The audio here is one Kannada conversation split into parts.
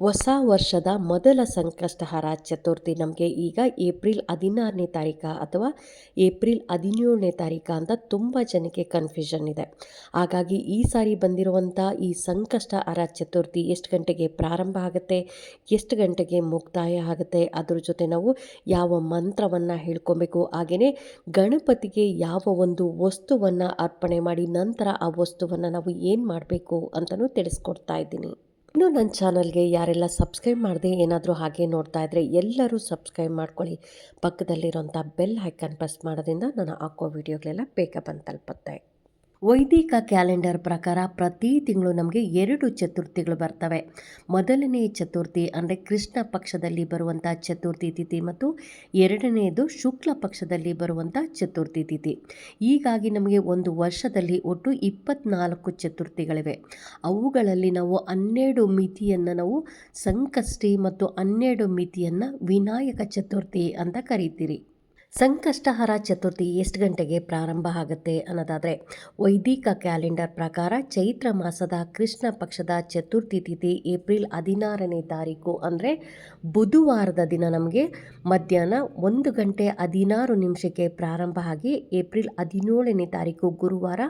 ಹೊಸ ವರ್ಷದ ಮೊದಲ ಸಂಕಷ್ಟಹರ ಚತುರ್ಥಿ ನಮಗೆ ಈಗ ಏಪ್ರಿಲ್ ಹದಿನಾರನೇ ತಾರೀಕ ಅಥವಾ ಏಪ್ರಿಲ್ ಹದಿನೇಳನೇ ತಾರೀಕ ಅಂತ ತುಂಬ ಜನಕ್ಕೆ ಕನ್ಫ್ಯೂಷನ್ ಇದೆ. ಹಾಗಾಗಿ ಈ ಸಾರಿ ಬಂದಿರುವಂಥ ಈ ಸಂಕಷ್ಟಹರ ಚತುರ್ಥಿ ಎಷ್ಟು ಗಂಟೆಗೆ ಪ್ರಾರಂಭ ಆಗುತ್ತೆ, ಎಷ್ಟು ಗಂಟೆಗೆ ಮುಕ್ತಾಯ ಆಗುತ್ತೆ, ಅದ್ರ ಜೊತೆ ನಾವು ಯಾವ ಮಂತ್ರವನ್ನು ಹೇಳ್ಕೊಬೇಕು ಹಾಗೆಯೇ ಗಣಪತಿಗೆ ಯಾವ ಒಂದು ವಸ್ತುವನ್ನು ಅರ್ಪಣೆ ಮಾಡಿ ನಂತರ ಆ ವಸ್ತುವನ್ನು ನಾವು ಏನು ಮಾಡಬೇಕು ಅಂತಲೂ ತಿಳಿಸ್ಕೊಡ್ತಾ ಇದ್ದೀನಿ. ಇನ್ನು ನನ್ನ ಚಾನಲ್ಗೆ ಯಾರೆಲ್ಲ ಸಬ್ಸ್ಕ್ರೈಬ್ ಮಾಡದೆ ಏನಾದರೂ ಹಾಗೆ ನೋಡ್ತಾ ಇದ್ದರೆ ಎಲ್ಲರೂ ಸಬ್ಸ್ಕ್ರೈಬ್ ಮಾಡ್ಕೊಳ್ಳಿ. ಪಕ್ಕದಲ್ಲಿರೋಂಥ ಬೆಲ್ ಐಕನ್ ಪ್ರೆಸ್ ಮಾಡೋದ್ರಿಂದ ನಾನು ಹಾಕೋ ವಿಡಿಯೋಗಳೆಲ್ಲ ಬೇಗ ಬಂದು ತಲುಪುತ್ತೆ. ವೈದಿಕ ಕ್ಯಾಲೆಂಡರ್ ಪ್ರಕಾರ ಪ್ರತಿ ತಿಂಗಳು ನಮಗೆ ಎರಡು ಚತುರ್ಥಿಗಳು ಬರ್ತವೆ. ಮೊದಲನೇ ಚತುರ್ಥಿ ಅಂದರೆ ಕೃಷ್ಣ ಪಕ್ಷದಲ್ಲಿ ಬರುವಂಥ ಚತುರ್ಥಿ ತಿಥಿ ಮತ್ತು ಎರಡನೆಯದು ಶುಕ್ಲ ಪಕ್ಷದಲ್ಲಿ ಬರುವಂಥ ಚತುರ್ಥಿ ತಿಥಿ. ಹೀಗಾಗಿ ನಮಗೆ ಒಂದು ವರ್ಷದಲ್ಲಿ ಒಟ್ಟು ಇಪ್ಪತ್ನಾಲ್ಕು ಚತುರ್ಥಿಗಳಿವೆ. ಅವುಗಳಲ್ಲಿ ನಾವು ಹನ್ನೆರಡು ಮಿತಿಯನ್ನು ನಾವು ಸಂಕಷ್ಟಿ ಮತ್ತು ಹನ್ನೆರಡು ಮಿತಿಯನ್ನು ವಿನಾಯಕ ಚತುರ್ಥಿ ಅಂತ ಕರೀತೀರಿ. ಸಂಕಷ್ಟಹರ ಚತುರ್ಥಿ ಎಷ್ಟು ಗಂಟೆಗೆ ಪ್ರಾರಂಭ ಆಗುತ್ತೆ ಅನ್ನೋದಾದರೆ ವೈದಿಕ ಕ್ಯಾಲೆಂಡರ್ ಪ್ರಕಾರ ಚೈತ್ರ ಮಾಸದ ಕೃಷ್ಣ ಪಕ್ಷದ ಚತುರ್ಥಿ ತಿಥಿ ಏಪ್ರಿಲ್ ಹದಿನಾರನೇ ತಾರೀಕು ಅಂದರೆ ಬುಧವಾರದ ದಿನ ನಮಗೆ ಮಧ್ಯಾಹ್ನ ಒಂದು ಗಂಟೆ ಹದಿನಾರು ನಿಮಿಷಕ್ಕೆ ಪ್ರಾರಂಭ ಆಗಿ ಏಪ್ರಿಲ್ ಹದಿನೇಳನೇ ತಾರೀಕು ಗುರುವಾರ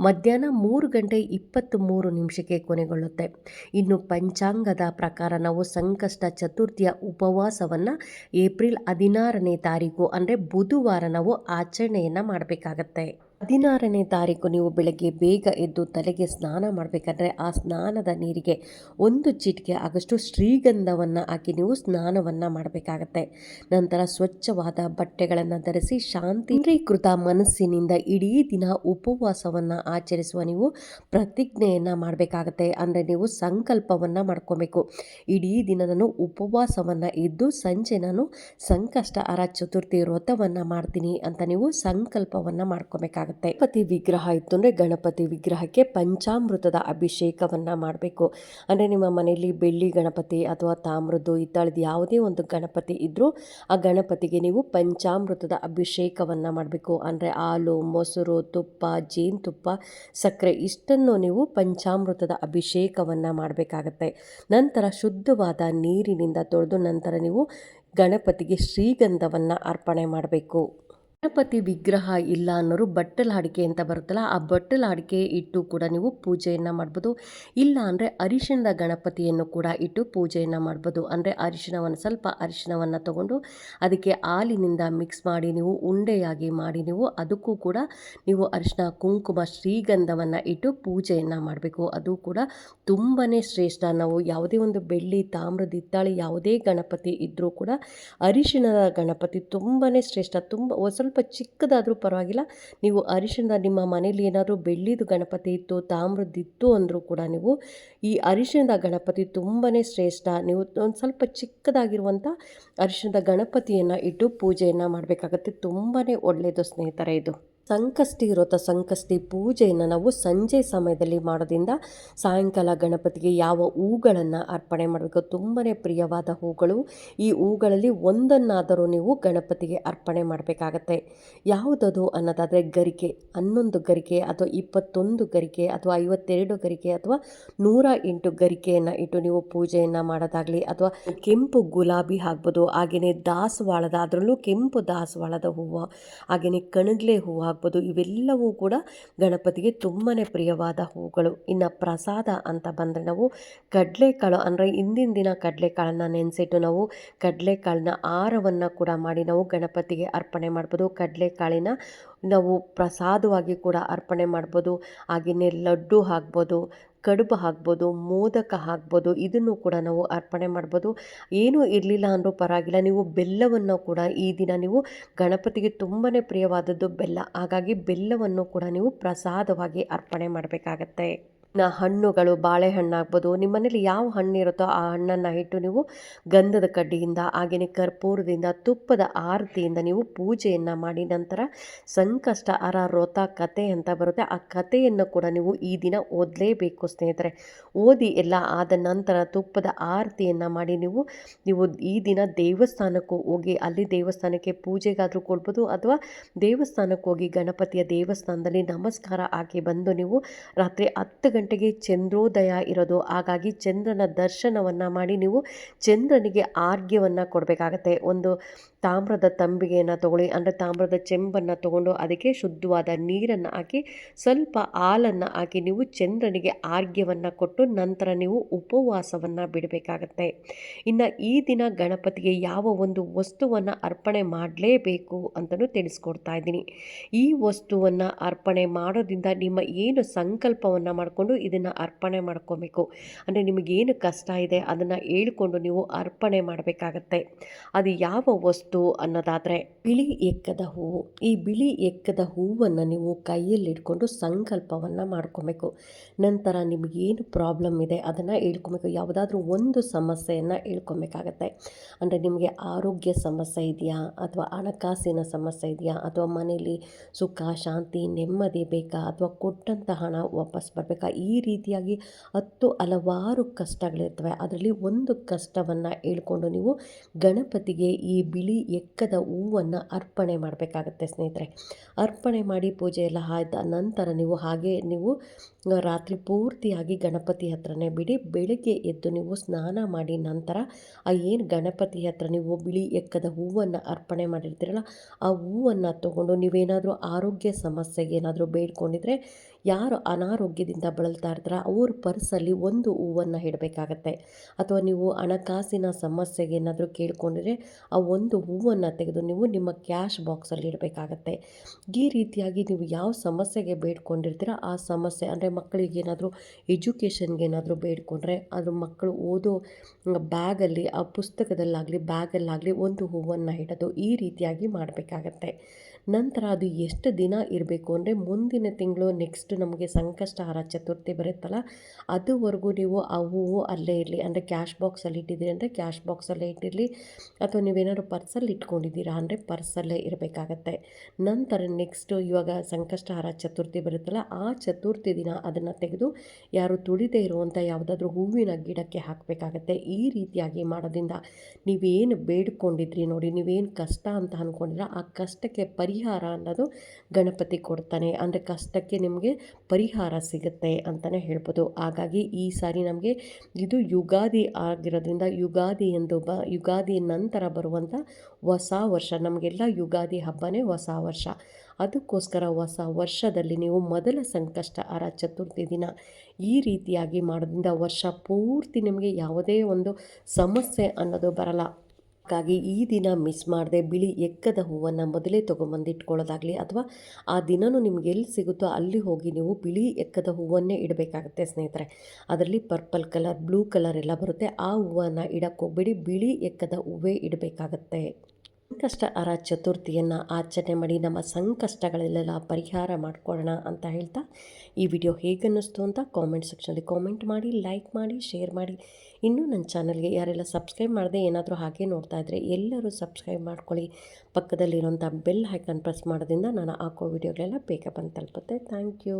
ಮಧ್ಯಾಹ್ನ ಮೂರು ಗಂಟೆ ಇಪ್ಪತ್ತು ಮೂರು ನಿಮಿಷಕ್ಕೆ ಕೊನೆಗೊಳ್ಳುತ್ತೆ. ಇನ್ನು ಪಂಚಾಂಗದ ಪ್ರಕಾರ ನಾವು ಸಂಕಷ್ಟ ಚತುರ್ಥಿಯ ಉಪವಾಸವನ್ನು ಏಪ್ರಿಲ್ ಹದಿನಾರನೇ ತಾರೀಕು ಅಂದರೆ ಬುಧವಾರ ನಾವು ಆಚರಣೆಯನ್ನು ಮಾಡಬೇಕಾಗತ್ತೆ. ಹದಿನಾರನೇ ತಾರೀಕು ನೀವು ಬೆಳಗ್ಗೆ ಬೇಗ ಎದ್ದು ತಲೆಗೆ ಸ್ನಾನ ಮಾಡಬೇಕಂದ್ರೆ ಆ ಸ್ನಾನದ ನೀರಿಗೆ ಒಂದು ಚಿಟಿಕೆ ಆಗಷ್ಟು ಶ್ರೀಗಂಧವನ್ನು ಹಾಕಿ ನೀವು ಸ್ನಾನವನ್ನು ಮಾಡಬೇಕಾಗತ್ತೆ. ನಂತರ ಸ್ವಚ್ಛವಾದ ಬಟ್ಟೆಗಳನ್ನು ಧರಿಸಿ ಶಾಂತೀಕೃತ ಮನಸ್ಸಿನಿಂದ ಇಡೀ ದಿನ ಉಪವಾಸವನ್ನು ಆಚರಿಸುವ ನೀವು ಪ್ರತಿಜ್ಞೆಯನ್ನು ಮಾಡಬೇಕಾಗತ್ತೆ. ಅಂದರೆ ನೀವು ಸಂಕಲ್ಪವನ್ನು ಮಾಡ್ಕೋಬೇಕು. ಇಡೀ ದಿನ ನಾನು ಉಪವಾಸವನ್ನು ಇದ್ದು ಸಂಜೆ ನಾನು ಸಂಕಷ್ಟ ಅರ ಚತುರ್ಥಿ ವ್ರತವನ್ನು ಮಾಡ್ತೀನಿ ಅಂತ ನೀವು ಸಂಕಲ್ಪವನ್ನು ಮಾಡ್ಕೋಬೇಕಾಗುತ್ತೆ. ಗಣಪತಿ ವಿಗ್ರಹ ಇತ್ತು ಅಂದರೆ ಗಣಪತಿ ವಿಗ್ರಹಕ್ಕೆ ಪಂಚಾಮೃತದ ಅಭಿಷೇಕವನ್ನು ಮಾಡಬೇಕು. ಅಂದರೆ ನಿಮ್ಮ ಮನೆಯಲ್ಲಿ ಬೆಳ್ಳಿ ಗಣಪತಿ ಅಥವಾ ತಾಮ್ರದ್ದು ಇತ್ತಾಳದ ಯಾವುದೇ ಒಂದು ಗಣಪತಿ ಇದ್ದರೂ ಆ ಗಣಪತಿಗೆ ನೀವು ಪಂಚಾಮೃತದ ಅಭಿಷೇಕವನ್ನು ಮಾಡಬೇಕು. ಅಂದರೆ ಹಾಲು, ಮೊಸರು, ತುಪ್ಪ, ಜೇನುತುಪ್ಪ, ಸಕ್ಕರೆ ಇಷ್ಟನ್ನು ನೀವು ಪಂಚಾಮೃತದ ಅಭಿಷೇಕವನ್ನು ಮಾಡಬೇಕಾಗತ್ತೆ. ನಂತರ ಶುದ್ಧವಾದ ನೀರಿನಿಂದ ತೊಳೆದು ನಂತರ ನೀವು ಗಣಪತಿಗೆ ಶ್ರೀಗಂಧವನ್ನು ಅರ್ಪಣೆ ಮಾಡಬೇಕು. ಗಣಪತಿ ವಿಗ್ರಹ ಇಲ್ಲ ಅನ್ನೋರು ಬಟ್ಟಲ ಅಡಿಕೆ ಅಂತ ಬರುತ್ತಲ್ಲ, ಆ ಬಟ್ಟಲ ಅಡಿಕೆ ಇಟ್ಟು ಕೂಡ ನೀವು ಪೂಜೆಯನ್ನು ಮಾಡ್ಬೋದು. ಇಲ್ಲ ಅಂದರೆ ಅರಿಶಿಣದ ಗಣಪತಿಯನ್ನು ಕೂಡ ಇಟ್ಟು ಪೂಜೆಯನ್ನು ಮಾಡ್ಬೋದು. ಅಂದರೆ ಅರಿಶಿಣವನ್ನು, ಸ್ವಲ್ಪ ಅರಿಶಿಣವನ್ನು ತಗೊಂಡು ಅದಕ್ಕೆ ಹಾಲಿನಿಂದ ಮಿಕ್ಸ್ ಮಾಡಿ ನೀವು ಉಂಡೆಯಾಗಿ ಮಾಡಿ ನೀವು ಅದಕ್ಕೂ ಕೂಡ ನೀವು ಅರಿಶಿಣ, ಕುಂಕುಮ, ಶ್ರೀಗಂಧವನ್ನು ಇಟ್ಟು ಪೂಜೆಯನ್ನು ಮಾಡಬೇಕು. ಅದು ಕೂಡ ತುಂಬಾ ಶ್ರೇಷ್ಠ. ನಾವು ಯಾವುದೇ ಒಂದು ಬೆಳ್ಳಿ ತಾಮ್ರದ ಇತ್ತಾಳಿ ಯಾವುದೇ ಗಣಪತಿ ಇದ್ದರೂ ಕೂಡ ಅರಿಶಿಣದ ಗಣಪತಿ ತುಂಬಾ ಶ್ರೇಷ್ಠ. ತುಂಬ ಸ್ವಲ್ಪ ಚಿಕ್ಕದಾದರೂ ಪರವಾಗಿಲ್ಲ. ನೀವು ಅರಿಶಿಣದ ನಿಮ್ಮ ಮನೇಲಿ ಏನಾದರೂ ಬೆಳ್ಳಿದು ಗಣಪತಿ ಇತ್ತು ತಾಮ್ರದ್ದಿತ್ತು ಅಂದರೂ ಕೂಡ ನೀವು ಈ ಅರಿಶಿಣದ ಗಣಪತಿ ತುಂಬಾ ಶ್ರೇಷ್ಠ. ನೀವು ಒಂದು ಸ್ವಲ್ಪ ಚಿಕ್ಕದಾಗಿರುವಂಥ ಅರಿಶಿಣದ ಗಣಪತಿಯನ್ನು ಇಟ್ಟು ಪೂಜೆಯನ್ನು ಮಾಡಬೇಕಾಗತ್ತೆ. ತುಂಬಾ ಒಳ್ಳೆಯದು ಸ್ನೇಹಿತರೆ ಇದು. ಸಂಕಷ್ಟಿ ವ್ರತ ಸಂಕಷ್ಟಿ ಪೂಜೆಯನ್ನು ನಾವು ಸಂಜೆ ಸಮಯದಲ್ಲಿ ಮಾಡೋದ್ರಿಂದ ಸಾಯಂಕಾಲ ಗಣಪತಿಗೆ ಯಾವ ಹೂಗಳನ್ನು ಅರ್ಪಣೆ ಮಾಡಬೇಕು? ತುಂಬಾ ಪ್ರಿಯವಾದ ಹೂಗಳು. ಈ ಹೂಗಳಲ್ಲಿ ಒಂದನ್ನಾದರೂ ನೀವು ಗಣಪತಿಗೆ ಅರ್ಪಣೆ ಮಾಡಬೇಕಾಗತ್ತೆ. ಯಾವುದದು ಅನ್ನೋದಾದರೆ ಗರಿಕೆ. ಹನ್ನೊಂದು ಗರಿಕೆ ಅಥವಾ ಇಪ್ಪತ್ತೊಂದು ಗರಿಕೆ ಅಥವಾ ಐವತ್ತೆರಡು ಗರಿಕೆ ಅಥವಾ ನೂರ ಎಂಟು ಗರಿಕೆಯನ್ನು ಇಟ್ಟು ನೀವು ಪೂಜೆಯನ್ನು ಮಾಡೋದಾಗಲಿ ಅಥವಾ ಕೆಂಪು ಗುಲಾಬಿ ಆಗ್ಬೋದು ಹಾಗೆಯೇ ದಾಸವಾಳದ, ಅದರಲ್ಲೂ ಕೆಂಪು ದಾಸವಾಳದ ಹೂವು ಹಾಗೆಯೇ ಕಣಗ್ಲೆ ಹೂವು ಆಗ್ಬೋದು ಇವೆಲ್ಲವೂ ಕೂಡ ಗಣಪತಿಗೆ ತುಂಬಾ ಪ್ರಿಯವಾದ ಹೂಗಳು. ಇನ್ನು ಪ್ರಸಾದ ಅಂತ ಬಂದರೆ ನಾವು ಕಡಲೆಕಾಳು ಅಂದರೆ ಹಿಂದಿನ ದಿನ ಕಡಲೆಕಾಳನ್ನು ನೆನೆಸಿಟ್ಟು ನಾವು ಕಡಲೆಕಾಳನ್ನ ಆರವನ್ನು ಕೂಡ ಮಾಡಿ ನಾವು ಗಣಪತಿಗೆ ಅರ್ಪಣೆ ಮಾಡ್ಬೋದು. ಕಡಲೆಕಾಳಿನ ನಾವು ಪ್ರಸಾದವಾಗಿ ಕೂಡ ಅರ್ಪಣೆ ಮಾಡ್ಬೋದು. ಹಾಗೆಯೇ ಲಡ್ಡು ಹಾಕ್ಬೋದು. ಕಡುಬು ಹಾಕ್ಬೋದು, ಮೋದಕ ಹಾಕ್ಬೋದು, ಇದನ್ನು ಕೂಡ ನಾವು ಅರ್ಪಣೆ ಮಾಡ್ಬೋದು. ಏನೂ ಇರಲಿಲ್ಲ ಅಂದರೂ ಪರವಾಗಿಲ್ಲ, ನೀವು ಬೆಲ್ಲವನ್ನು ಕೂಡ ಈ ದಿನ ನೀವು ಗಣಪತಿಗೆ ತುಂಬಾ ಪ್ರಿಯವಾದದ್ದು ಬೆಲ್ಲ. ಹಾಗಾಗಿ ಬೆಲ್ಲವನ್ನು ಕೂಡ ನೀವು ಪ್ರಸಾದವಾಗಿ ಅರ್ಪಣೆ ಮಾಡಬೇಕಾಗತ್ತೆ. ನ ಹಣ್ಣುಗಳು, ಬಾಳೆಹಣ್ಣು ಆಗ್ಬೋದು ನಿಮ್ಮ ಮನೇಲಿ ಯಾವ ಹಣ್ಣು ಇರುತ್ತೋ ಆ ಹಣ್ಣನ್ನು ಇಟ್ಟು ನೀವು ಗಂಧದ ಕಡ್ಡಿಯಿಂದ ಹಾಗೆಯೇ ಕರ್ಪೂರದಿಂದ, ತುಪ್ಪದ ಆರತಿಯಿಂದ ನೀವು ಪೂಜೆಯನ್ನು ಮಾಡಿ ನಂತರ ಸಂಕಷ್ಟ ಅರ ವ್ರತ ಕತೆ ಅಂತ ಬರುತ್ತೆ. ಆ ಕಥೆಯನ್ನು ಕೂಡ ನೀವು ಈ ದಿನ ಓದಲೇಬೇಕು ಸ್ನೇಹಿತರೆ. ಓದಿ ಎಲ್ಲ ಆದ ನಂತರ ತುಪ್ಪದ ಆರತಿಯನ್ನು ಮಾಡಿ ನೀವು ನೀವು ಈ ದಿನ ದೇವಸ್ಥಾನಕ್ಕೂ ಹೋಗಿ, ಅಲ್ಲಿ ದೇವಸ್ಥಾನಕ್ಕೆ ಪೂಜೆಗಾದರೂ ಕೊಡ್ಬೋದು, ಅಥವಾ ದೇವಸ್ಥಾನಕ್ಕೆ ಹೋಗಿ ಗಣಪತಿಯ ದೇವಸ್ಥಾನದಲ್ಲಿ ನಮಸ್ಕಾರ ಹಾಕಿ ಬಂದು ನೀವು ರಾತ್ರಿ ಹತ್ತು ಗಂಟೆ ಗಂಟೆಗೆ ಚಂದ್ರೋದಯ ಇರೋದು. ಹಾಗಾಗಿ ಚಂದ್ರನ ದರ್ಶನವನ್ನು ಮಾಡಿ ನೀವು ಚಂದ್ರನಿಗೆ ಆರ್ಘ್ಯವನ್ನು ಕೊಡಬೇಕಾಗತ್ತೆ. ಒಂದು ತಾಮ್ರದ ತಂಬಿಗೆಯನ್ನು ತಗೊಳ್ಳಿ, ಅಂದರೆ ತಾಮ್ರದ ಚೆಂಬನ್ನು ತಗೊಂಡು ಅದಕ್ಕೆ ಶುದ್ಧವಾದ ನೀರನ್ನು ಹಾಕಿ, ಸ್ವಲ್ಪ ಹಾಲನ್ನು ಹಾಕಿ ನೀವು ಚಂದ್ರನಿಗೆ ಆರ್ಘ್ಯವನ್ನು ಕೊಟ್ಟು ನಂತರ ನೀವು ಉಪವಾಸವನ್ನು ಬಿಡಬೇಕಾಗತ್ತೆ. ಇನ್ನು ಈ ದಿನ ಗಣಪತಿಗೆ ಯಾವ ಒಂದು ವಸ್ತುವನ್ನು ಅರ್ಪಣೆ ಮಾಡಲೇಬೇಕು ಅಂತಲೂ ತಿಳಿಸ್ಕೊಡ್ತಾ ಇದ್ದೀನಿ. ಈ ವಸ್ತುವನ್ನು ಅರ್ಪಣೆ ಮಾಡೋದ್ರಿಂದ ನಿಮ್ಮ ಏನು ಸಂಕಲ್ಪವನ್ನು ಮಾಡಿಕೊಂಡು ಇದನ್ನು ಅರ್ಪಣೆ ಮಾಡ್ಕೋಬೇಕು, ಅಂದರೆ ನಿಮಗೇನು ಕಷ್ಟ ಇದೆ ಅದನ್ನು ಹೇಳ್ಕೊಂಡು ನೀವು ಅರ್ಪಣೆ ಮಾಡಬೇಕಾಗತ್ತೆ. ಅದು ಯಾವ ವಸ್ತು ಅನ್ನೋದಾದರೆ ಬಿಳಿ ಎಕ್ಕದ ಹೂವು. ಈ ಬಿಳಿ ಎಕ್ಕದ ಹೂವನ್ನು ನೀವು ಕೈಯಲ್ಲಿ ಇಟ್ಕೊಂಡು ಸಂಕಲ್ಪವನ್ನು ಮಾಡ್ಕೊಬೇಕು. ನಂತರ ನಿಮಗೇನು ಪ್ರಾಬ್ಲಮ್ ಇದೆ ಅದನ್ನು ಹೇಳ್ಕೊಬೇಕು. ಯಾವುದಾದ್ರೂ ಒಂದು ಸಮಸ್ಯೆಯನ್ನು ಹೇಳ್ಕೊಬೇಕಾಗತ್ತೆ. ಅಂದರೆ ನಿಮಗೆ ಆರೋಗ್ಯ ಸಮಸ್ಯೆ ಇದೆಯಾ? ಅಥವಾ ಹಣಕಾಸಿನ ಸಮಸ್ಯೆ ಇದೆಯಾ? ಅಥವಾ ಮನೆಯಲ್ಲಿ ಸುಖ, ಶಾಂತಿ, ನೆಮ್ಮದಿ ಬೇಕಾ? ಅಥವಾ ಕೊಟ್ಟಂಥ ಹಣ ವಾಪಸ್ ಬರಬೇಕಾ? ಈ ರೀತಿಯಾಗಿ ಹತ್ತು ಹಲವಾರು ಕಷ್ಟಗಳಿರ್ತವೆ. ಅದರಲ್ಲಿ ಒಂದು ಕಷ್ಟವನ್ನು ಹೇಳ್ಕೊಂಡು ನೀವು ಗಣಪತಿಗೆ ಈ ಬಿಳಿ ಎಕ್ಕದ ಹೂವನ್ನು ಅರ್ಪಣೆ ಮಾಡಬೇಕಾಗತ್ತೆ ಸ್ನೇಹಿತರೆ. ಅರ್ಪಣೆ ಮಾಡಿ ಪೂಜೆ ಎಲ್ಲ ಆದ ನಂತರ ನೀವು ಹಾಗೆ ನೀವು ರಾತ್ರಿ ಪೂರ್ತಿಯಾಗಿ ಗಣಪತಿ ಹತ್ರನೇ ಬಿಡಿ. ಬೆಳಗ್ಗೆ ಎದ್ದು ನೀವು ಸ್ನಾನ ಮಾಡಿ ನಂತರ ಆ ಏನು ಗಣಪತಿ ಹತ್ರ ನೀವು ಬಿಳಿ ಎಕ್ಕದ ಹೂವನ್ನು ಅರ್ಪಣೆ ಮಾಡಿರ್ತೀರಲ್ಲ, ಆ ಹೂವನ್ನು ತೊಗೊಂಡು ನೀವೇನಾದರೂ ಆರೋಗ್ಯ ಸಮಸ್ಯೆಗೆ ಏನಾದರೂ ಬೇಡ್ಕೊಂಡಿದ್ರೆ, ಯಾರು ಅನಾರೋಗ್ಯದಿಂದ ಬಳಲ್ತಾ ಇರ್ತಾರ ಅವ್ರ ಪರ್ಸಲ್ಲಿ ಒಂದು ಹೂವನ್ನು ಇಡಬೇಕಾಗತ್ತೆ. ಅಥವಾ ನೀವು ಹಣಕಾಸಿನ ಸಮಸ್ಯೆಗೆ ಏನಾದರೂ ಕೇಳ್ಕೊಂಡಿದ್ರೆ ಆ ಒಂದು ಹೂವನ್ನು ತೆಗೆದು ನೀವು ನಿಮ್ಮ ಕ್ಯಾಶ್ ಬಾಕ್ಸಲ್ಲಿ ಇಡಬೇಕಾಗತ್ತೆ. ಈ ರೀತಿಯಾಗಿ ನೀವು ಯಾವ ಸಮಸ್ಯೆಗೆ ಬೇಡ್ಕೊಂಡಿರ್ತೀರ, ಆ ಸಮಸ್ಯೆ ಅಂದರೆ ಮಕ್ಕಳಿಗೆ ಏನಾದರೂ ಎಜುಕೇಷನ್ಗೆ ಏನಾದರೂ ಬೇಡ್ಕೊಂಡ್ರೆ ಅದು ಮಕ್ಕಳು ಓದೋ ಬ್ಯಾಗಲ್ಲಿ, ಆ ಪುಸ್ತಕದಲ್ಲಾಗಲಿ, ಬ್ಯಾಗಲ್ಲಾಗಲಿ ಒಂದು ಹೂವನ್ನು ಇಡೋದು ಈ ರೀತಿಯಾಗಿ ಮಾಡಬೇಕಾಗತ್ತೆ. ನಂತರ ಅದು ಎಷ್ಟು ದಿನ ಇರಬೇಕು ಅಂದರೆ ಮುಂದಿನ ತಿಂಗಳು ನೆಕ್ಸ್ಟ್ ನಮಗೆ ಸಂಕಷ್ಟಹಾರ ಚತುರ್ಥಿ ಬರುತ್ತಲ್ಲ, ಅದುವರೆಗೂ ನೀವು ಆ ಹೂವು ಅಲ್ಲೇ ಇರಲಿ, ಅಂದರೆ ಕ್ಯಾಶ್ ಬಾಕ್ಸಲ್ಲಿ ಇಟ್ಟಿದ್ದೀರಿ ಅಂದರೆ ಕ್ಯಾಶ್ ಬಾಕ್ಸಲ್ಲೇ ಇಟ್ಟಿರಲಿ, ಅಥವಾ ನೀವೇನಾದ್ರು ಪರ್ಸಲ್ಲಿ ಇಟ್ಕೊಂಡಿದ್ದೀರಾ ಅಂದರೆ ಪರ್ಸಲ್ಲೇ ಇರಬೇಕಾಗತ್ತೆ. ನಂತರ ನೆಕ್ಸ್ಟು ಇವಾಗ ಸಂಕಷ್ಟಹಾರ ಚತುರ್ಥಿ ಬರುತ್ತಲ್ಲ, ಆ ಚತುರ್ಥಿ ದಿನ ಅದನ್ನು ತೆಗೆದು ಯಾರು ತುಳಿದೇ ಇರುವಂಥ ಯಾವುದಾದ್ರೂ ಹೂವಿನ ಗಿಡಕ್ಕೆ ಹಾಕಬೇಕಾಗತ್ತೆ. ಈ ರೀತಿಯಾಗಿ ಮಾಡೋದ್ರಿಂದ ನೀವೇನು ಬೇಡ್ಕೊಂಡಿದ್ರಿ ನೋಡಿ, ನೀವೇನು ಕಷ್ಟ ಅಂತ ಅಂದ್ಕೊಂಡಿರ ಆ ಕಷ್ಟಕ್ಕೆ ಪರಿಹಾರ ಅನ್ನೋದು ಗಣಪತಿ ಕೊಡ್ತಾನೆ. ಅಂದರೆ ಕಷ್ಟಕ್ಕೆ ನಿಮಗೆ ಪರಿಹಾರ ಸಿಗುತ್ತೆ ಅಂತಲೇ ಹೇಳ್ಬೋದು. ಹಾಗಾಗಿ ಈ ಸಾರಿ ನಮಗೆ ಇದು ಯುಗಾದಿ ಆಗಿರೋದ್ರಿಂದ ಯುಗಾದಿ ಎಂದು ಬ, ಯುಗಾದಿ ನಂತರ ಬರುವಂಥ ಹೊಸ ವರ್ಷ, ನಮಗೆಲ್ಲ ಯುಗಾದಿ ಹಬ್ಬನೇ ಹೊಸ ವರ್ಷ. ಅದಕ್ಕೋಸ್ಕರ ಹೊಸ ವರ್ಷದಲ್ಲಿ ನೀವು ಮೊದಲ ಸಂಕಷ್ಟ ಆರ ಚತುರ್ಥಿ ದಿನ ಈ ರೀತಿಯಾಗಿ ಮಾಡೋದ್ರಿಂದ ವರ್ಷ ಪೂರ್ತಿ ನಿಮಗೆ ಯಾವುದೇ ಒಂದು ಸಮಸ್ಯೆ ಅನ್ನೋದು ಬರಲ್ಲ. ಹಾಗಾಗಿ ಈ ದಿನ ಮಿಸ್ ಮಾಡದೆ ಬಿಳಿ ಎಕ್ಕದ ಹೂವನ್ನು ಮೊದಲೇ ತೊಗೊಂಬಂದಿಟ್ಕೊಳ್ಳೋದಾಗಲಿ ಅಥವಾ ಆ ದಿನವೂ ನಿಮ್ಗೆ ಎಲ್ಲಿ ಸಿಗುತ್ತೋ ಅಲ್ಲಿ ಹೋಗಿ ನೀವು ಬಿಳಿ ಎಕ್ಕದ ಹೂವನ್ನೇ ಇಡಬೇಕಾಗುತ್ತೆ ಸ್ನೇಹಿತರೆ. ಅದರಲ್ಲಿ ಪರ್ಪಲ್ ಕಲರ್ ಬ್ಲೂ ಕಲರ್ ಎಲ್ಲ ಬರುತ್ತೆ. ಆ ಹೂವನ್ನು ಇಡಕ್ಕೆ ಹೋಗ್ಬೇಡಿ. ಬಿಳಿ ಎಕ್ಕದ ಹೂವೇ ಇಡಬೇಕಾಗತ್ತೆ. ಸಂಕಷ್ಟ ಅರ ಚತುರ್ಥಿಯನ್ನು ಆಚರಣೆ ಮಾಡಿ ನಮ್ಮ ಸಂಕಷ್ಟಗಳಲ್ಲೆಲ್ಲ ಪರಿಹಾರ ಮಾಡಿಕೊಳ್ಳೋಣ ಅಂತ ಹೇಳ್ತಾ ಈ ವಿಡಿಯೋ ಹೇಗನ್ನಿಸ್ತು ಅಂತ ಕಾಮೆಂಟ್ ಸೆಕ್ಷನಲ್ಲಿ ಕಾಮೆಂಟ್ ಮಾಡಿ ಲೈಕ್ ಮಾಡಿ ಶೇರ್ ಮಾಡಿ. ಇನ್ನೂ ನನ್ನ ಚಾನಲ್ಗೆ ಯಾರೆಲ್ಲ ಸಬ್ಸ್ಕ್ರೈಬ್ ಮಾಡದೆ ಏನಾದರೂ ಹಾಗೆ ನೋಡ್ತಾ ಇದ್ದರೆ ಎಲ್ಲರೂ ಸಬ್ಸ್ಕ್ರೈಬ್ ಮಾಡ್ಕೊಳ್ಳಿ. ಪಕ್ಕದಲ್ಲಿರುವಂಥ ಬೆಲ್ ಹೈಕನ್ ಪ್ರೆಸ್ ಮಾಡೋದ್ರಿಂದ ನಾನು ಹಾಕೋ ವಿಡಿಯೋಗಳೆಲ್ಲ ಬೇಗ ಬಂದು ತಲುಪುತ್ತೆ. Thank you